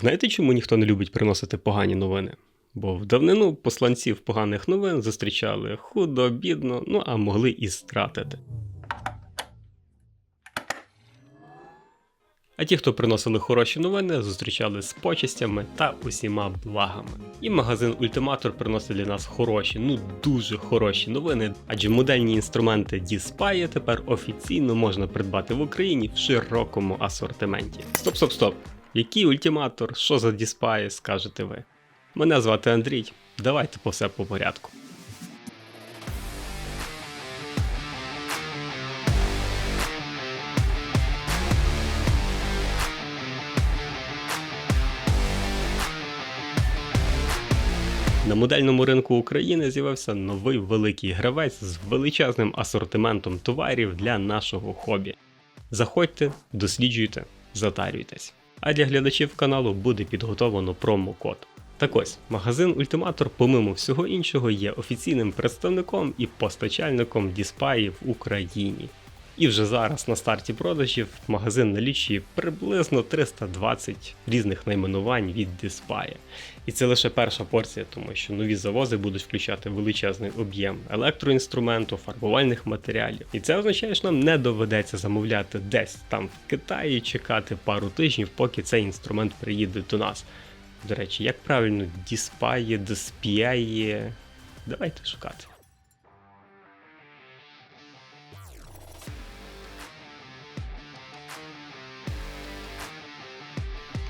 Знаєте, чому ніхто не любить приносити погані новини? Бо в давнину посланців поганих новин зустрічали худо, бідно, ну а могли і стратити. А ті, хто приносили хороші новини, зустрічали з почестями та усіма благами. І магазин Ультиматор приносить для нас хороші, ну дуже хороші новини, адже модельні інструменти Діспає тепер офіційно можна придбати в Україні в широкому асортименті. Стоп, стоп, стоп! Який ультиматор? Що за Діспає, скажете ви? Мене звати Андрій. Давайте по все по порядку. На модельному ринку України з'явився новий великий гравець з величезним асортиментом товарів для нашого хобі. Заходьте, досліджуйте, затарюйтесь. А для глядачів каналу буде підготовлено промокод. Так ось, магазин Ультиматор, помимо всього іншого, є офіційним представником і постачальником Діспаї в Україні. І вже зараз на старті продажів магазин налічує приблизно 320 різних найменувань від Діспая. І це лише перша порція, тому що нові завози будуть включати величезний об'єм електроінструменту, фарбувальних матеріалів. І це означає, що нам не доведеться замовляти десь там в Китаї, чекати пару тижнів, поки цей інструмент приїде до нас. До речі, як правильно діспає, диспіє. Давайте шукати.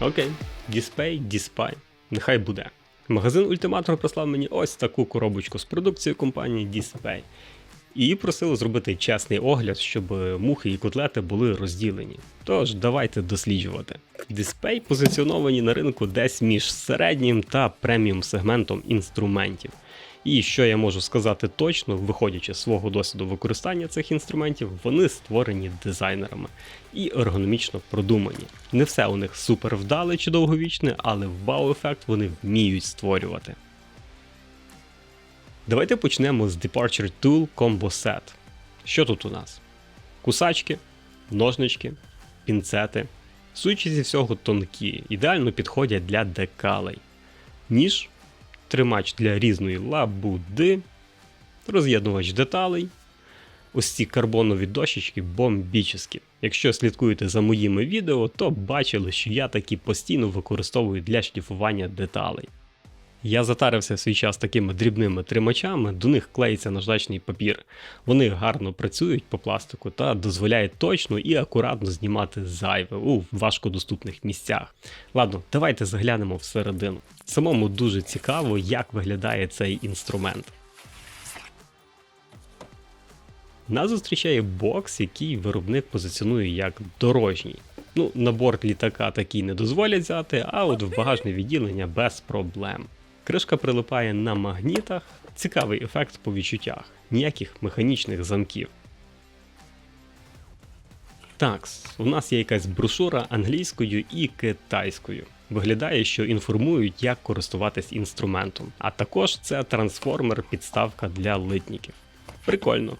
Окей, діспей, діспай. Нехай буде. Магазин Ультиматор прислав мені ось таку коробочку з продукцією компанії Display І просили зробити чесний огляд, щоб мухи і котлети були розділені. Тож давайте досліджувати. Display позиціоновані на ринку десь між середнім та преміум сегментом інструментів. І що я можу сказати точно, виходячи з свого досвіду використання цих інструментів, вони створені дизайнерами і ергономічно продумані. Не все у них супер вдале чи довговічне, але вау-ефект вони вміють створювати. Давайте почнемо з Departure Tool Combo Set. Що тут у нас? Кусачки, ножнички, пінцети. Судячи зі всього тонкі, ідеально підходять для декалей. Ніж, тримач для різної лабуди, роз'єднувач деталей. Ось ці карбонові дощечки бомбічні. Якщо слідкуєте за моїми відео, то бачили, що я такі постійно використовую для шліфування деталей. Я затарився свій час такими дрібними тримачами, до них клеїться наждачний папір. Вони гарно працюють по пластику та дозволяють точно і акуратно знімати зайве у важкодоступних місцях. Ладно, давайте заглянемо всередину. Самому дуже цікаво, як виглядає цей інструмент. Нас зустрічає бокс, який виробник позиціонує як дорожній. Ну, на борт літака такий не дозволять взяти, а от в багажне відділення без проблем. Кришка прилипає на магнітах, цікавий ефект по відчуттях, ніяких механічних замків. Так, у нас є якась брошура англійською і китайською. Виглядає, що інформують, як користуватись інструментом. А також це трансформер-підставка для литників. Прикольно.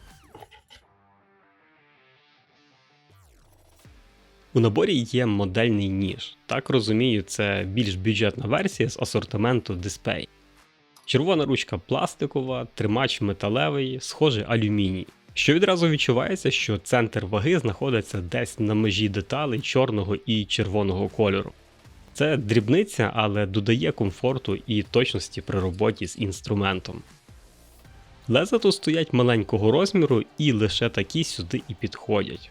У наборі є модельний ніж. Так розумію, це більш бюджетна версія з асортименту Display. Червона ручка пластикова, тримач металевий, схоже алюміній. Що відразу відчувається, що центр ваги знаходиться десь на межі деталей чорного і червоного кольору. Це дрібниця, але додає комфорту і точності при роботі з інструментом. Леза тут стоять маленького розміру і лише такі сюди і підходять.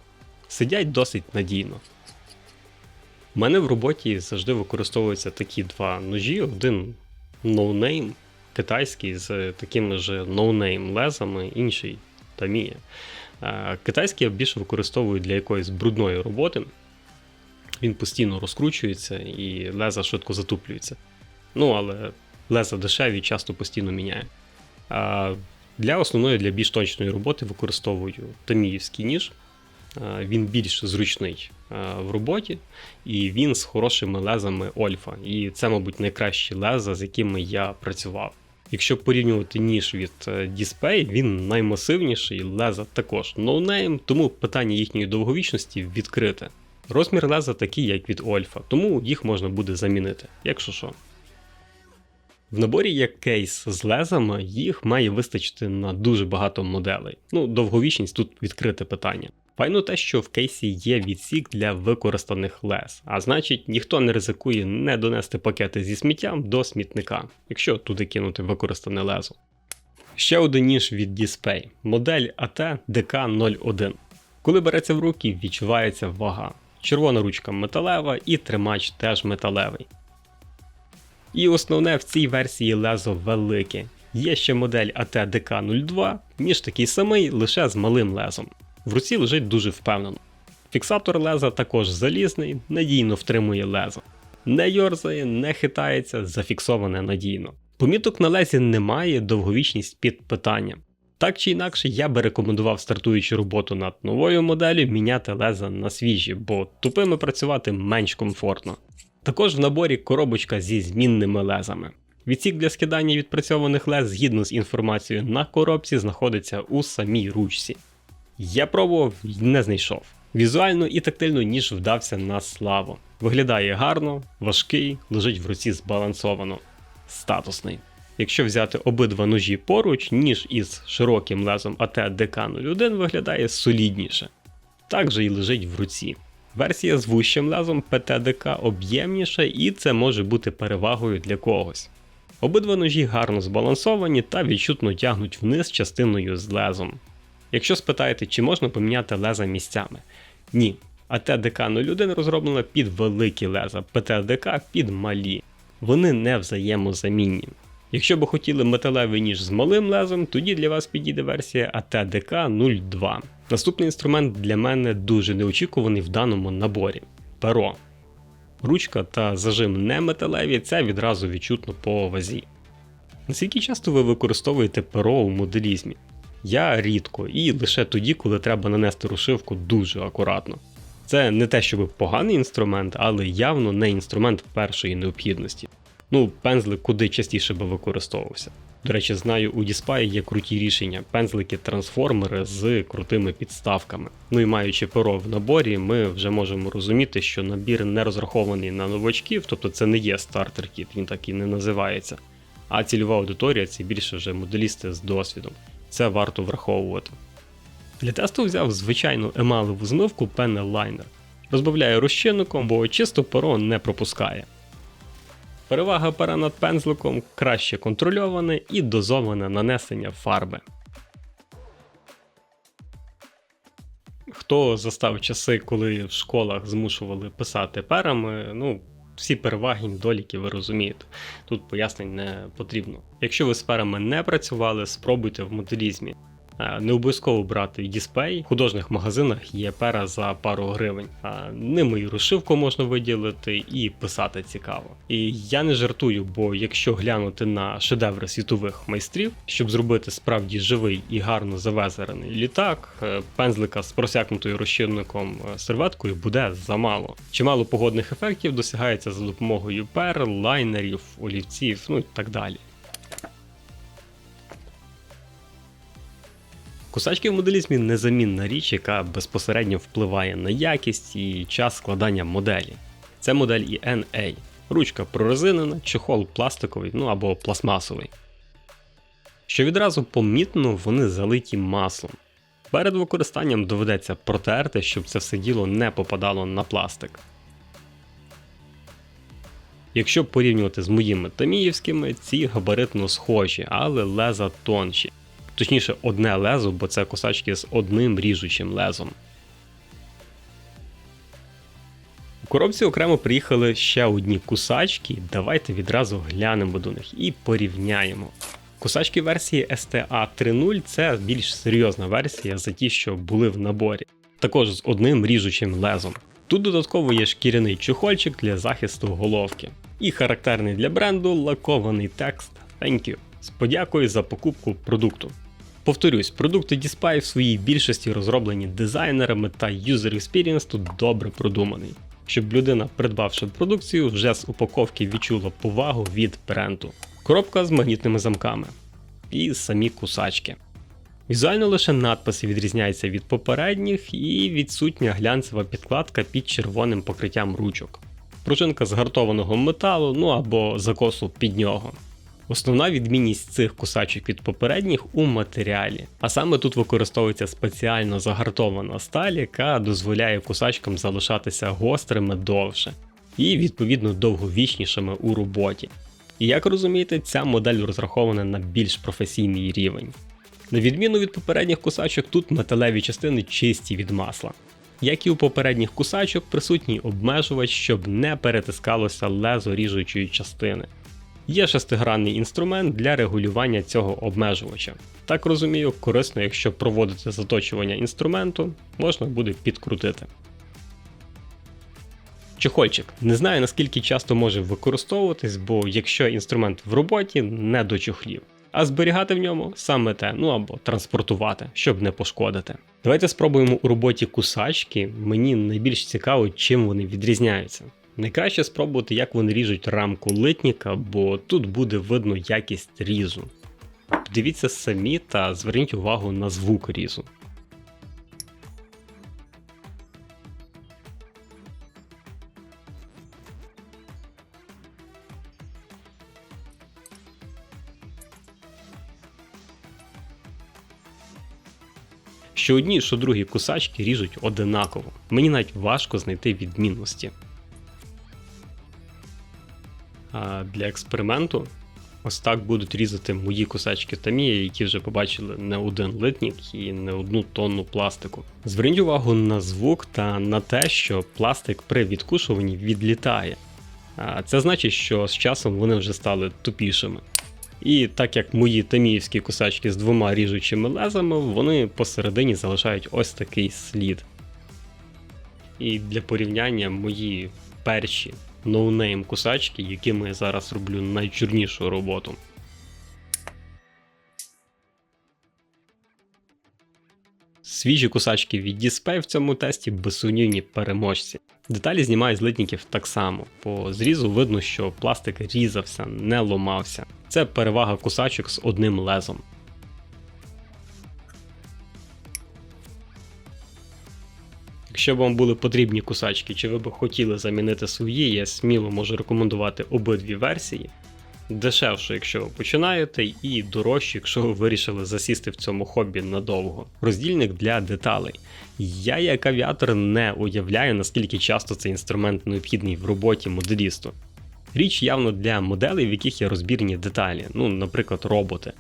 Сидять досить надійно. У мене в роботі завжди використовуються такі два ножі: один ноунейм китайський з такими ж ноунейм лезами, інший Тамія. Китайський я більше використовую для якоїсь брудної роботи. Він постійно розкручується і леза швидко затуплюється. Ну, але леза дешеві часто постійно міняє. А Для основної, для більш точної роботи використовую таміївський ніж. Він більш зручний в роботі, і він з хорошими лезами Ольфа. І це, мабуть, найкращі леза, з якими я працював. Якщо порівнювати ніж від Display, він наймасивніший, леза також ноунейм, тому питання їхньої довговічності відкрите. Розмір леза такий, як від Ольфа, тому їх можна буде замінити, якщо що. В наборі є кейс з лезами, їх має вистачити на дуже багато моделей. Ну, довговічність тут відкрите питання. Файно те, що в кейсі є відсік для використаних лез, а значить ніхто не ризикує не донести пакети зі сміттям до смітника, якщо туди кинути використане лезо. Ще один ніж від Display, модель AT DK01. Коли береться в руки, відчувається вага. Червона ручка металева і тримач теж металевий. І основне в цій версії лезо велике. Є ще модель AT DK02, ніж такий самий, лише з малим лезом. В руці лежить дуже впевнено. Фіксатор леза також залізний, надійно втримує лезо. Не йорзає, не хитається, зафіксоване надійно. Поміток на лезі немає, довговічність під питанням. Так чи інакше, я би рекомендував стартуючи роботу над новою моделлю міняти леза на свіжі, бо тупими працювати менш комфортно. Також в наборі коробочка зі змінними лезами. Відсік для скидання відпрацьованих лез згідно з інформацією на коробці знаходиться у самій ручці. Я пробував не знайшов. Візуально і тактильно ніж вдався на славу. Виглядає гарно, важкий, лежить в руці збалансовано, статусний. Якщо взяти обидва ножі поруч, ніж із широким лезом АТ ДК01 виглядає солідніше. Так же і лежить в руці. Версія з вущим лезом ПТДК об'ємніша і це може бути перевагою для когось. Обидва ножі гарно збалансовані та відчутно тягнуть вниз частиною з лезом. Якщо спитаєте, чи можна поміняти леза місцями, ні. АТ-ДК-01 розроблена під великі леза, ПТДК під малі. Вони не взаємозамінні. Якщо би хотіли металевий ніж з малим лезом, тоді для вас підійде версія АТ-ДК-02. Наступний інструмент для мене дуже неочікуваний в даному наборі перо. Ручка та зажим не металеві, це відразу відчутно по вазі. Наскільки часто ви використовуєте перо у моделізмі? Я рідко і лише тоді, коли треба нанести розшивку дуже акуратно. Це не те, щоб поганий інструмент, але явно не інструмент першої необхідності. Ну, пензлик куди частіше би використовувався. До речі, знаю, у Діспаї є круті рішення, пензлики-трансформери з крутими підставками. Ну і маючи перо в наборі, ми вже можемо розуміти, що набір не розрахований на новачків, тобто це не є стартер-кіт, він так і не називається. А цільова аудиторія це більше вже моделісти з досвідом. Це варто враховувати. Для тесту взяв звичайну емалеву змивку Penel Liner. Розбавляю розчинником, бо чисто перо не пропускає. Перевага пера над пензликом краще контрольоване і дозоване нанесення фарби. Хто застав часи, коли в школах змушували писати перами, ну, всі переваги недоліки ви розумієте. Тут пояснень не потрібно. Якщо ви з перами не працювали, спробуйте в моделізмі. Е, Не обов'язково брати дисплей. В художніх магазинах є пера за пару гривень. А Ними і розшивку можна виділити, і писати цікаво. І я не жартую, бо якщо глянути на шедеври світових майстрів, щоб зробити справді живий і гарно завезерений літак, е, пензлика з просякнутою розчинником е, серветкою буде замало. Чимало погодних ефектів досягається за допомогою пер, лайнерів, олівців, ну і так далі. Кусачки в моделізмі незамінна річ, яка безпосередньо впливає на якість і час складання моделі. Це модель ENA. Ручка прорезинена, чехол пластиковий, ну або пластмасовий. Що відразу помітно, вони залиті маслом. Перед використанням доведеться протерти, щоб це все діло не попадало на пластик. Якщо порівнювати з моїми таміївськими, ці габаритно схожі, але леза тонші. Точніше, одне лезо, бо це косачки з одним ріжучим лезом. У коробці окремо приїхали ще одні кусачки. Давайте відразу глянемо до них і порівняємо. Кусачки версії STA 3.0 це більш серйозна версія за ті, що були в наборі. Також з одним ріжучим лезом. Тут додатково є шкіряний чохольчик для захисту головки. І характерний для бренду лакований текст Thank you з подякою за покупку продукту. Повторюсь, продукти Dispy в своїй більшості розроблені дизайнерами та user experience тут добре продуманий, щоб людина, придбавши продукцію, вже з упаковки відчула повагу від бренду. Коробка з магнітними замками і самі кусачки. Візуально лише надписи відрізняються від попередніх і відсутня глянцева підкладка під червоним покриттям ручок. Пружинка з гартованого металу, ну або закосу під нього. Основна відмінність цих кусачок від попередніх у матеріалі. А саме тут використовується спеціально загартована сталь, яка дозволяє кусачкам залишатися гострими довше і відповідно довговічнішими у роботі. І як розумієте, ця модель розрахована на більш професійний рівень. На відміну від попередніх кусачок, тут металеві частини чисті від масла. Як і у попередніх кусачок, присутній обмежувач, щоб не перетискалося лезо ріжучої частини. Є шестигранний інструмент для регулювання цього обмежувача. Так розумію, корисно, якщо проводити заточування інструменту, можна буде підкрутити. Чехольчик. Не знаю наскільки часто може використовуватись, бо якщо інструмент в роботі, не до чохлів. А зберігати в ньому саме те, ну або транспортувати, щоб не пошкодити. Давайте спробуємо у роботі кусачки. Мені найбільш цікаво, чим вони відрізняються. Найкраще спробувати, як вони ріжуть рамку литніка, бо тут буде видно якість різу. Подивіться самі та зверніть увагу на звук різу. Що одні, що другі кусачки ріжуть одинаково. Мені навіть важко знайти відмінності. Для експерименту ось так будуть різати мої кусачки Тамія, які вже побачили не один литнік і не одну тонну пластику. Зверніть увагу на звук та на те, що пластик при відкушуванні відлітає. Це значить, що з часом вони вже стали тупішими. І так як мої таміївські кусачки з двома ріжучими лезами, вони посередині залишають ось такий слід. І для порівняння мої перші ноунейм кусачки, якими я зараз роблю найчорнішу роботу. Свіжі кусачки від Display в цьому тесті безсумнівні переможці. Деталі знімають з литників так само. По зрізу видно, що пластик різався, не ломався. Це перевага кусачок з одним лезом. Якщо вам були потрібні кусачки, чи ви б хотіли замінити свої, я сміло можу рекомендувати обидві версії. Дешевше, якщо ви починаєте, і дорожче, якщо ви вирішили засісти в цьому хобі надовго. Роздільник для деталей. Я, як авіатор, не уявляю, наскільки часто цей інструмент необхідний в роботі моделісту. Річ явно для моделей, в яких є розбірні деталі, ну, наприклад, роботи.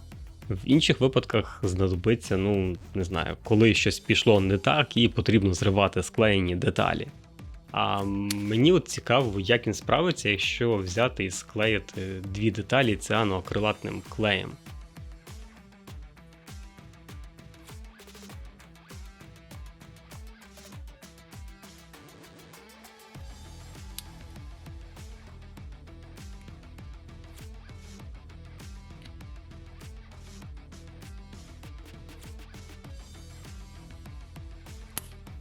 В інших випадках знадобиться, ну не знаю, коли щось пішло не так і потрібно зривати склеєні деталі. А мені от цікаво, як він справиться, якщо взяти і склеїти дві деталі ціаноакрилатним клеєм.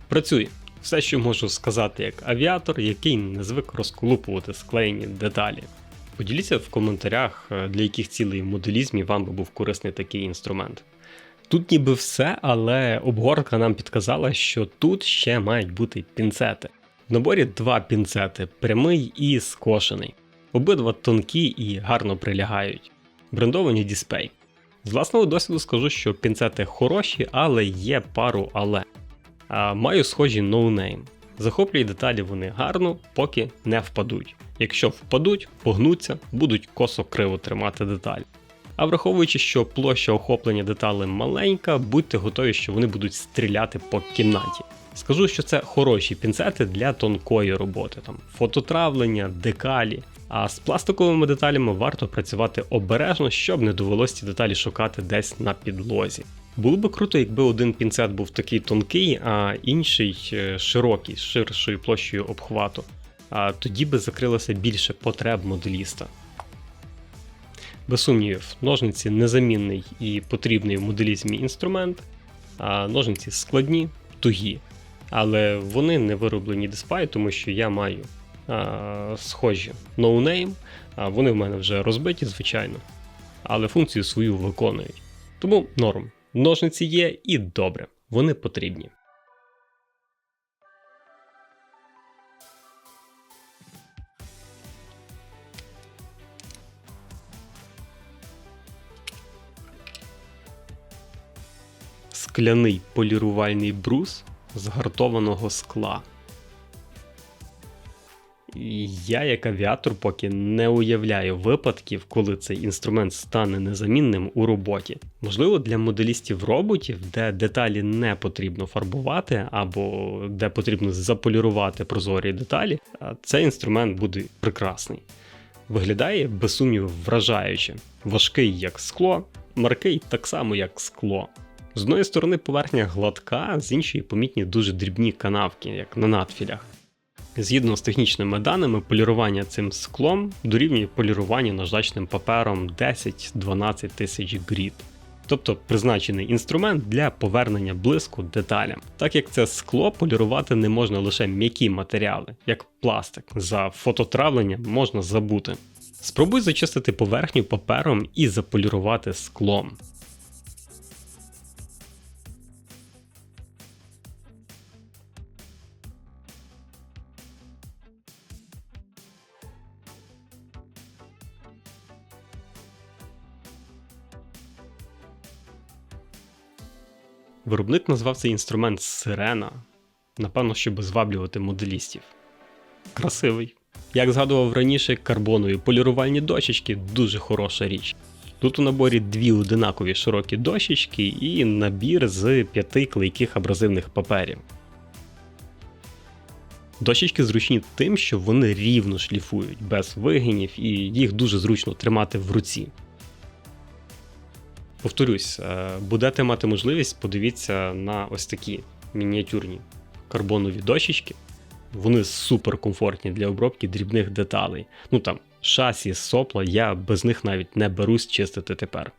Працює. Все, що можу сказати як авіатор, який не звик розколупувати склеєні деталі. Поділіться в коментарях, е, для яких цілей в моделізмі вам би був корисний такий інструмент. Тут ніби все, але обгорка нам підказала, що тут ще мають бути пінцети. В наборі два пінцети прямий і скошений. Обидва тонкі і гарно прилягають. Брендовані діспей. З власного досвіду скажу, що пінцети хороші, але є пару але. Маю схожі ноунейм. Захоплюють деталі вони гарно, поки не впадуть. Якщо впадуть, погнуться, будуть косо криво тримати деталь. А враховуючи, що площа охоплення деталей маленька, будьте готові, що вони будуть стріляти по кімнаті. Скажу, що це хороші пінцети для тонкої роботи, там фототравлення, декалі. А з пластиковими деталями варто працювати обережно, щоб не довелося ці деталі шукати десь на підлозі. Було би круто, якби один пінцет був такий тонкий, а інший е, широкий, з ширшою площею обхвату. А тоді би закрилося більше потреб моделіста. Без сумнівів, ножниці незамінний і потрібний в моделізмі інструмент, а ножниці складні, тугі. Але вони не вироблені диспай, тому що я маю а, схожі ноунейм, а вони в мене вже розбиті, звичайно, але функцію свою виконують. Тому норм. Ножниці є і добре, вони потрібні. Скляний полірувальний брус з гартованого скла. Я, як авіатор, поки не уявляю випадків, коли цей інструмент стане незамінним у роботі. Можливо, для моделістів роботів, де деталі не потрібно фарбувати, або де потрібно заполірувати прозорі деталі, цей інструмент буде прекрасний. Виглядає, без сумніву, вражаюче, важкий як скло, маркий так само, як скло. З одної сторони поверхня гладка, з іншої помітні дуже дрібні канавки, як на надфілях. Згідно з технічними даними, полірування цим склом дорівнює поліруванню наждачним папером 10-12 тисяч грід. Тобто призначений інструмент для повернення блиску деталям. Так як це скло полірувати не можна лише м'які матеріали, як пластик. За фототравленням можна забути. Спробуй зачистити поверхню папером і заполірувати склом. Виробник назвав цей інструмент Сирена, напевно, щоб зваблювати моделістів. Красивий. Як згадував раніше, карбонові полірувальні дощечки дуже хороша річ. Тут у наборі дві одинакові широкі дощечки і набір з п'яти клейких абразивних паперів. Дощечки зручні тим, що вони рівно шліфують, без вигинів, і їх дуже зручно тримати в руці. Повторюсь, е, будете мати можливість, подивіться на ось такі мініатюрні карбонові дощечки. Вони супер комфортні для обробки дрібних деталей. Ну там, шасі, сопла, я без них навіть не берусь чистити тепер.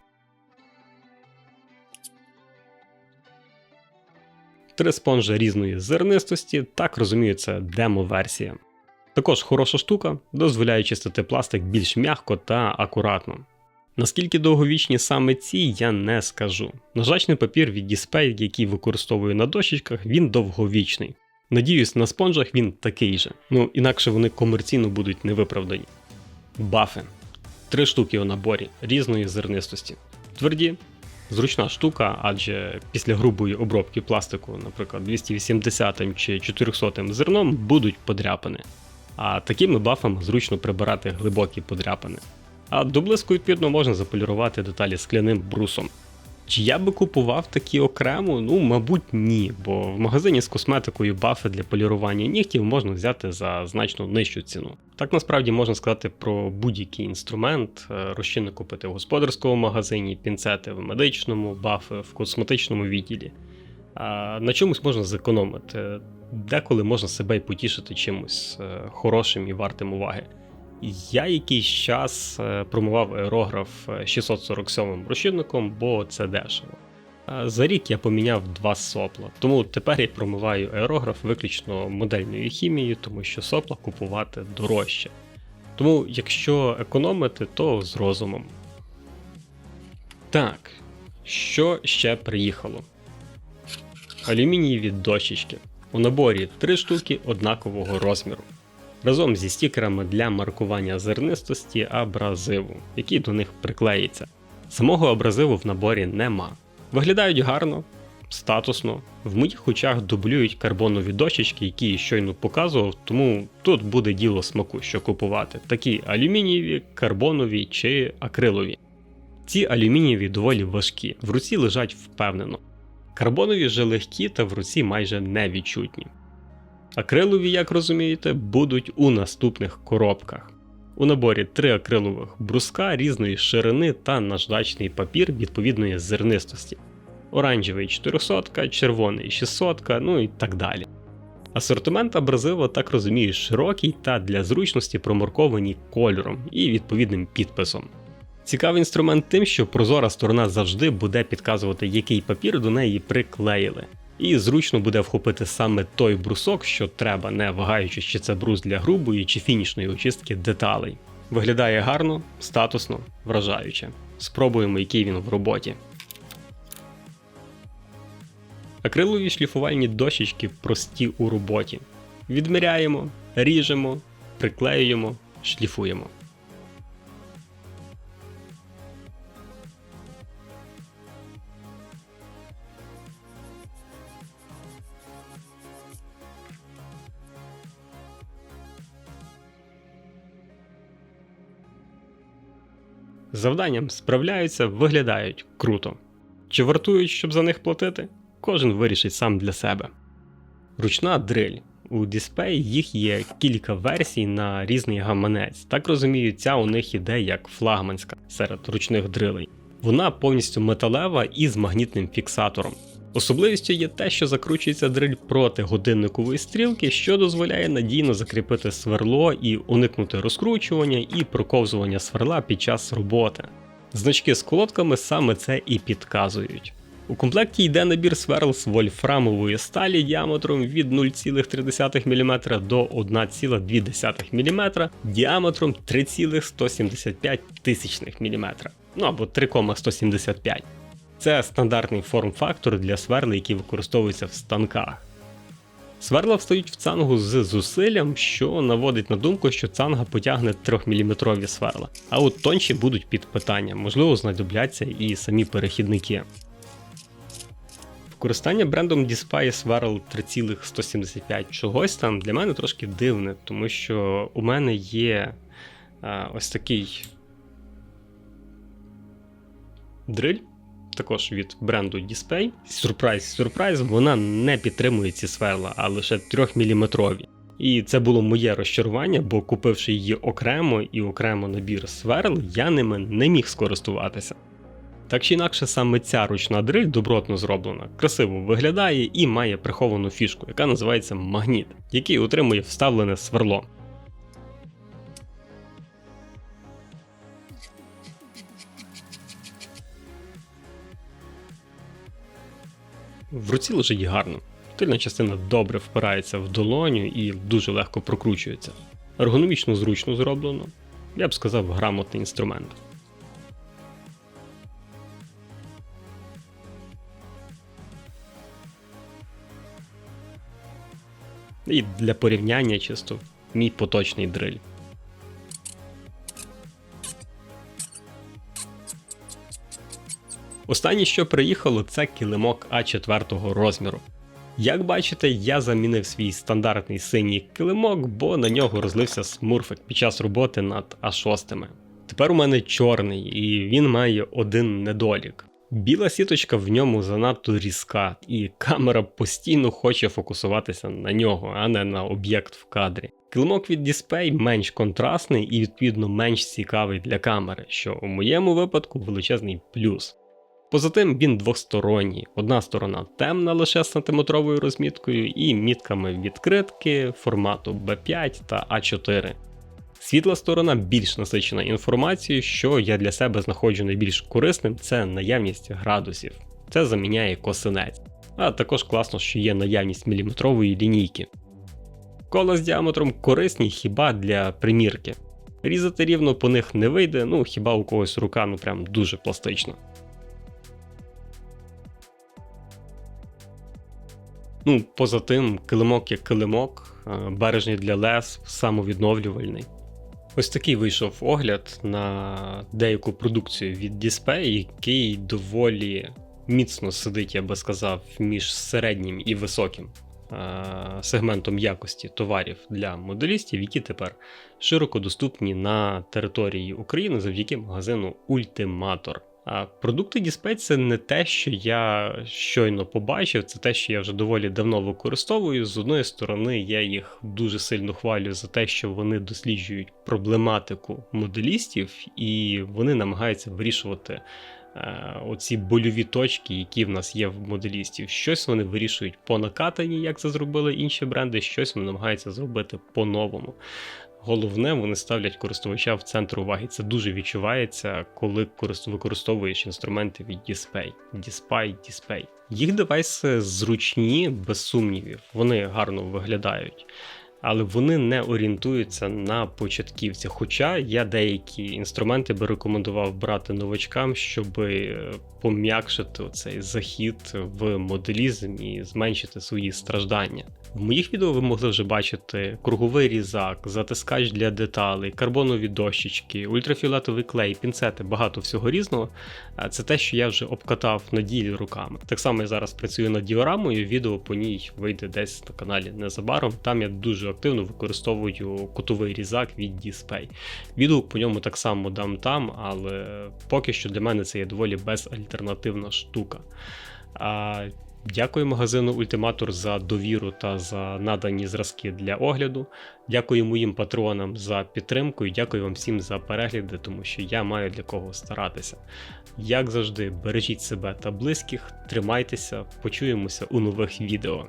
Три спонжа різної зернистості, так розумію, це демо-версія. Також хороша штука, дозволяє чистити пластик більш м'яко та акуратно. Наскільки довговічні саме ці, я не скажу. Нажачний папір від Display, який використовую на дощечках, він довговічний. Надіюсь, на спонжах він такий же, ну інакше вони комерційно будуть невиправдані. Бафи. Три штуки у наборі різної зернистості. Тверді, зручна штука, адже після грубої обробки пластику, наприклад, 280 чи 400 зерном будуть подряпини. А такими бафами зручно прибирати глибокі подряпини. А до блиску, відповідно, можна заполірувати деталі скляним брусом. Чи я би купував такі окремо? Ну, мабуть, ні, бо в магазині з косметикою бафи для полірування нігтів можна взяти за значно нижчу ціну. Так насправді можна сказати про будь-який інструмент, е, розчинник купити в господарському магазині, пінцети в медичному, бафи в косметичному відділі. А На чомусь можна зекономити, деколи можна себе й потішити чимось е, хорошим і вартим уваги. Я якийсь час е, промивав аерограф 647 розчинником, бо це дешево. За рік я поміняв два сопла, тому тепер я промиваю аерограф виключно модельною хімією, тому що сопла купувати дорожче. Тому, якщо економити, то з розумом. Так, що ще приїхало? Алюмінієві дощечки. У наборі 3 штуки однакового розміру разом зі стікерами для маркування зернистості абразиву, який до них приклеїться. Самого абразиву в наборі нема. Виглядають гарно, статусно, в моїх очах дублюють карбонові дощечки, які я щойно показував, тому тут буде діло смаку, що купувати, такі алюмінієві, карбонові чи акрилові. Ці алюмінієві доволі важкі, в руці лежать впевнено. Карбонові же легкі та в руці майже невідчутні. Акрилові, як розумієте, будуть у наступних коробках. У наборі три акрилових бруска різної ширини та наждачний папір відповідної зернистості. Оранжевий 400, червоний 600, ну і так далі. Асортимент абразива, так розумію, широкий та для зручності промаркований кольором і відповідним підписом. Цікавий інструмент тим, що прозора сторона завжди буде підказувати, який папір до неї приклеїли і зручно буде вхопити саме той брусок, що треба, не вагаючи, чи це брус для грубої чи фінішної очистки деталей. Виглядає гарно, статусно, вражаюче. Спробуємо, який він в роботі. Акрилові шліфувальні дощечки прості у роботі. Відміряємо, ріжемо, приклеюємо, шліфуємо. Завданням справляються, виглядають круто. Чи вартують, щоб за них платити? Кожен вирішить сам для себе. Ручна дриль. У Display їх є кілька версій на різний гаманець. Так розумію, ця у них іде як флагманська серед ручних дрилей. Вона повністю металева і з магнітним фіксатором. Особливістю є те, що закручується дриль проти годинникової стрілки, що дозволяє надійно закріпити сверло і уникнути розкручування і проковзування сверла під час роботи. Значки з колодками саме це і підказують. У комплекті йде набір сверл з вольфрамової сталі діаметром від 0,3 мм до 1,2 мм діаметром 3,175 мм, ну або 3,175 Це стандартний форм-фактор для сверл, які використовуються в станках. Сверла встають в цангу з зусиллям, що наводить на думку, що цанга потягне 3-мм сверла. А от тонші будуть під питанням, можливо, знадобляться і самі перехідники. Використання брендом Display Swerl 3,175 чогось там для мене трошки дивне, тому що у мене є а, ось такий дриль, також від бренду Display. Сюрприз, сюрприз, вона не підтримує ці сверла, а лише 3-мм. І це було моє розчарування, бо купивши її окремо і окремо набір сверл, я ними не міг скористуватися. Так чи інакше, саме ця ручна дриль добротно зроблена, красиво виглядає і має приховану фішку, яка називається магніт, який утримує вставлене сверло. В руці лежить гарно. Тильна частина добре впирається в долоню і дуже легко прокручується. Ергономічно зручно зроблено, я б сказав, грамотний інструмент. І для порівняння чисто мій поточний дриль. Останнє, що приїхало, це килимок А4 розміру. Як бачите, я замінив свій стандартний синій килимок, бо на нього розлився смурфик під час роботи над А6. Тепер у мене чорний, і він має один недолік. Біла сіточка в ньому занадто різка, і камера постійно хоче фокусуватися на нього, а не на об'єкт в кадрі. Килимок від Display менш контрастний і відповідно менш цікавий для камери, що у моєму випадку величезний плюс. Поза тим він двосторонній. Одна сторона темна лише сантиметровою розміткою і мітками відкритки формату B5 та A4. Світла сторона більш насичена інформацією, що я для себе знаходжу найбільш корисним, це наявність градусів. Це заміняє косинець. А також класно, що є наявність міліметрової лінійки. Кола з діаметром корисні хіба для примірки. Різати рівно по них не вийде, ну хіба у когось рука ну прям дуже пластична. Ну, поза тим, килимок як килимок, бережний для лес, самовідновлювальний. Ось такий вийшов огляд на деяку продукцію від Display, який доволі міцно сидить, я би сказав, між середнім і високим сегментом якості товарів для моделістів, які тепер широко доступні на території України завдяки магазину Ультиматор. Продукти Display це не те, що я щойно побачив, це те, що я вже доволі давно використовую. З одної сторони, я їх дуже сильно хвалю за те, що вони досліджують проблематику моделістів, і вони намагаються вирішувати. Е, оці больові точки, які в нас є в моделістів, щось вони вирішують по накатанні, як це зробили інші бренди, щось вони намагаються зробити по-новому. Головне, вони ставлять користувача в центр уваги. Це дуже відчувається, коли використовуєш інструменти від Display. Display, Display. Їх девайси зручні, без сумнівів, вони гарно виглядають. Але вони не орієнтуються на початківця. Хоча я деякі інструменти би рекомендував брати новачкам, щоб е, пом'якшити цей захід в моделізм і зменшити свої страждання. В моїх відео ви могли вже бачити круговий різак, затискач для деталей, карбонові дощечки, ультрафіолетовий клей, пінцети, багато всього різного. Це те, що я вже обкатав на ділі руками. Так само я зараз працюю над діорамою, відео по ній вийде десь на каналі незабаром. Там я активно використовую кутовий різак від Display. Відгук по ньому так само дам там, але поки що для мене це є доволі безальтернативна штука. А, Дякую магазину Ультиматор за довіру та за надані зразки для огляду. Дякую моїм патронам за підтримку і дякую вам всім за перегляди, тому що я маю для кого старатися. Як завжди, бережіть себе та близьких, тримайтеся, почуємося у нових відео.